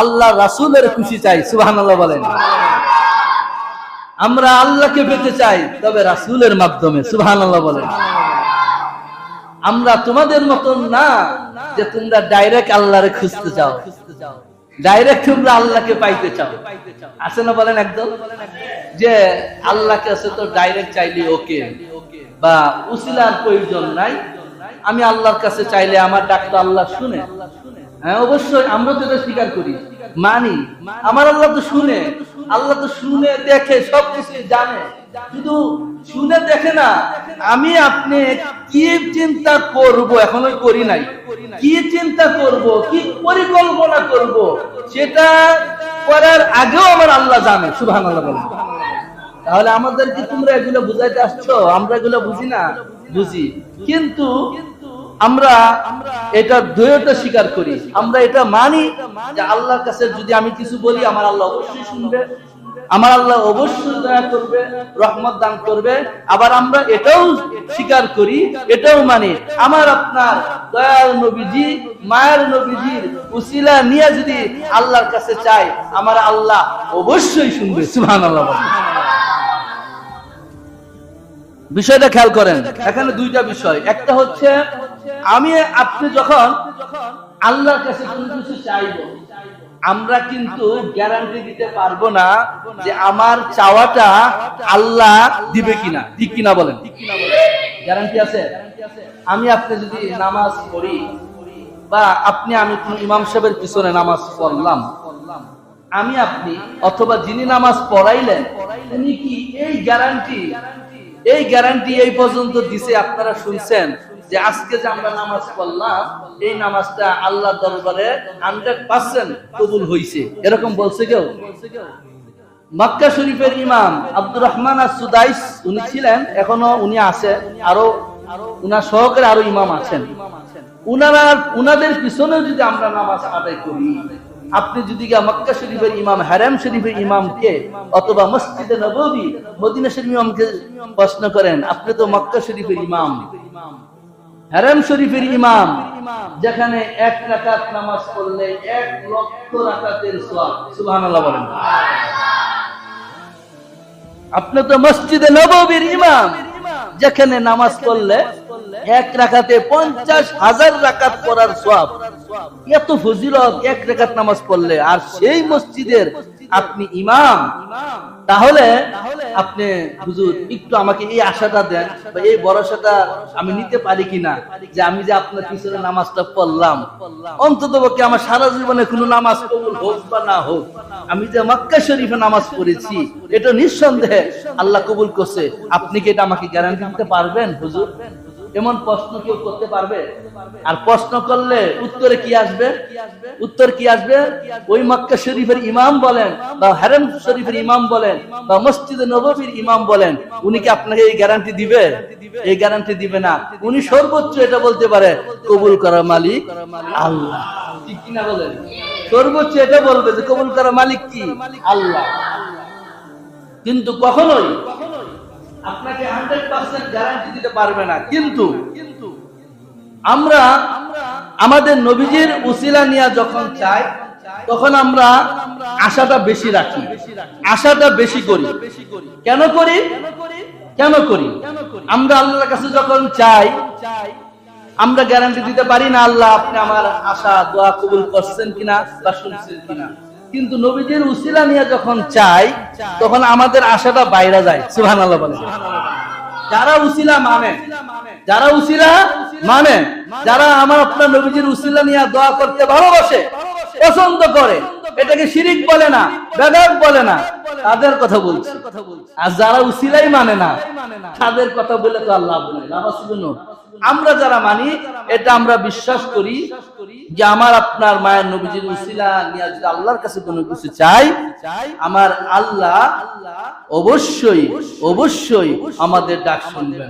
আল্লাহ রাসূলের খুশি চাই, সুবহানাল্লাহ বলেন। আমরা আল্লাহকে পেতে চাই, তবে রাসূলের মাধ্যমে, সুবহানাল্লাহ বলেন। আমরা তোমাদের মতন না যে তোমরা ডাইরেক্ট আল্লাহরে খুঁজতে চাও। ডাইরেক্ট তোমরা আল্লাহকে পাইতে চাও। আছে না বলেন একদম? যে আল্লাহকে আছে তো ডাইরেক্ট চাইলে ওকে, বা উসিলার প্রয়োজন নাই। আমি আল্লাহর কাছে চাইলে আমার ডাক্তার আল্লাহ শুনে। হ্যাঁ অবশ্যই, আমরা তো এটা স্বীকার করি। মানি, আমার আল্লাহ তো শুনে, আল্লাহ তো শুনে, দেখে সব কিছু জানে। শুধু শুনে দেখে না, আমি আপনি কি চিন্তা করব এখনও করি নাই। কি চিন্তা করব, কি পরিকল্পনা করব, সেটা করার আগেও আমার আল্লাহ জানে, সুবহানাল্লাহ বলেন। তাহলে আমাদেরকে তোমরা এগুলো বুঝাইতে আসছো? আমরা এগুলো বুঝি না? বুঝি। কিন্তু আমরা এটা দ্বৈতা স্বীকার করি। আমরা এটা মানি যে আল্লাহর কাছে যদি আমি কিছু বলি, আমার আল্লাহ অবশ্যই শুনবে, আমার আল্লাহ অবশ্যই দয়া করবে, রহমত দান করবে। আবার আমরা এটাও স্বীকার করি, এটাও মানি, আমার আপনার দয়াল নবীজি, মায়ের নবীজির উসিলা নিয়ে যদি আল্লাহর কাছে চাই, আমার আল্লাহ অবশ্যই শুনবে, সুবহানাল্লাহ। বলেন বিষয়টা খেয়াল করেন, এখানে দুইটা বিষয়। একটা হচ্ছে আমি, আপনি যখন আল্লাহর কাছে কোনো কিছু চাইব, আমরা কিন্তু গ্যারান্টি দিতে পারব না যে আমার চাওয়াটা আল্লাহ দিবে কিনা। ঠিক কিনা বলেন। গ্যারান্টি আছে? আমি আপনি যদি নামাজ পড়ি, বা আপনি, আমি কোন ইমাম সাহেবের পিছনে নামাজ পড়লাম, আমি আপনি অথবা যিনি নামাজ পড়াইলেন তিনি কি এই গ্যারান্টি এই গ্যারান্টি এই পর্যন্ত দিছে আপনারা শুনছেন? যে আজকে যে আমরা নামাজ পড়লাম, এই নামাজটা আল্লাহ দরবারে হান্ড্রেড পার্সেন্ট কবুল হয়েছে এরকম বলছে কেউ? মক্কা শরীফের ইমাম আব্দুর রহমান আর সুদাইস উনি ছিলেন, এখনও উনি আছে, আরও উনার সহকারে আরও ইমাম আছেন। উনারা, উনাদের পিছনে যদি আমরা নামাজ আদায় করি, আপনি যদি মক্কা শরীফের ইমাম, হারাম শরীফের ইমামকে অথবা মসজিদে নববী, মদিনা শরীফ ইমামকে প্রশ্ন করেন, আপনি তো মক্কা শরীফের ইমাম। হারাম শরীফের ইমাম, যেখানে এক রাকাত নামাজ পড়লে এক লক্ষ রাকাতের সোয়াব সুবহানাল্লাহ বলেন। আপনি তো মসজিদে নববীর ইমাম, যেখানে নামাজ পড়লে এক রাকাতে পঞ্চাশ হাজার রাকাত পড়ার সব এত ফজিলত, এক রাকাত নামাজ পড়লে, আর সেই মসজিদের আপনি ইমাম তাহলে আপনি হুজুর, একটু আমাকে এই আশাটা দেন বা এই ভরসাটা আমি নিতে পারি কিনা যে আমি যে আপনার পিছনে নামাজটা পড়লাম। অন্তত পক্ষে আমার সারা জীবনে কোনো নামাজ কবুল হোক বা না হোক, আমি যে মক্কা শরীফে নামাজ পড়েছি, এটা নিঃসন্দেহে আল্লাহ কবুল করছে। আপনি কি এটা আমাকে গ্যারান্টি দিতে পারবেন হুজুর? এমন প্রশ্ন কেউ করতে পারবে? আর প্রশ্ন করলে উত্তরে কি আসবে? উত্তর কি আসবে? ওই মক্কা শরীফের ইমাম বলেন, বা হারেম শরীফের ইমাম বলেন, বা মসজিদে নববীর ইমাম বলেন, উনি কি আপনাকে এই গ্যারান্টি দিবে? এই গ্যারান্টি দিবে না। উনি সর্বোচ্চ এটা বলতে পারে, কবুল করা মালিক আল্লাহ। ঠিক কিনা বলেন? সর্বোচ্চ এটা বলবে যে, কবুল করা মালিক কি? আল্লাহ। কিন্তু কখনোই আপনাকে হান্ড্রেড পার্সেন্ট গ্যারান্টি দিতে পারবে না। কিন্তু কিন্তু আমরা আমাদের নবীজির উসিলা নিয়ে যখন চাই তখন আমরা আশাটা বেশি রাখি। আশাটা বেশি করি। কেন করি? কেন করি? আমরা আল্লাহর কাছে যখন চাই আমরা গ্যারান্টি দিতে পারি না আল্লাহ আপনি আমার আশা দোয়া কবুল করছেন কিনা বা শুনছেন কিনা। কিন্তু নবীজির উসিলা নিয়ে যখন চাই, তখন আমাদের আশাটা বাইরে যায়। সুহান আল্লাহ বলে। যারা উসিলা মানে যারা উসিলা মানে যারা আমার আপনার নবীজির উসিলা নিয়ে দোয়া করতে ভালোবাসে, পছন্দ করে, এটাকে শিরিক বলে না, বেদাত বলে না, তাদের কথা বলছি। আর যারা উসিলাই মানে না, তাদের কথা বলে তো আল্লাহ বলে আমরা যারা মানি, এটা আমরা বিশ্বাস করি যে আমার আপনার মায়ের নবীজির উসিলা নিয়ে যদি আল্লাহর কাছে কোনো কিছু চাই, আমার আল্লাহ অবশ্যই অবশ্যই আমাদের ডাক শুনবেন।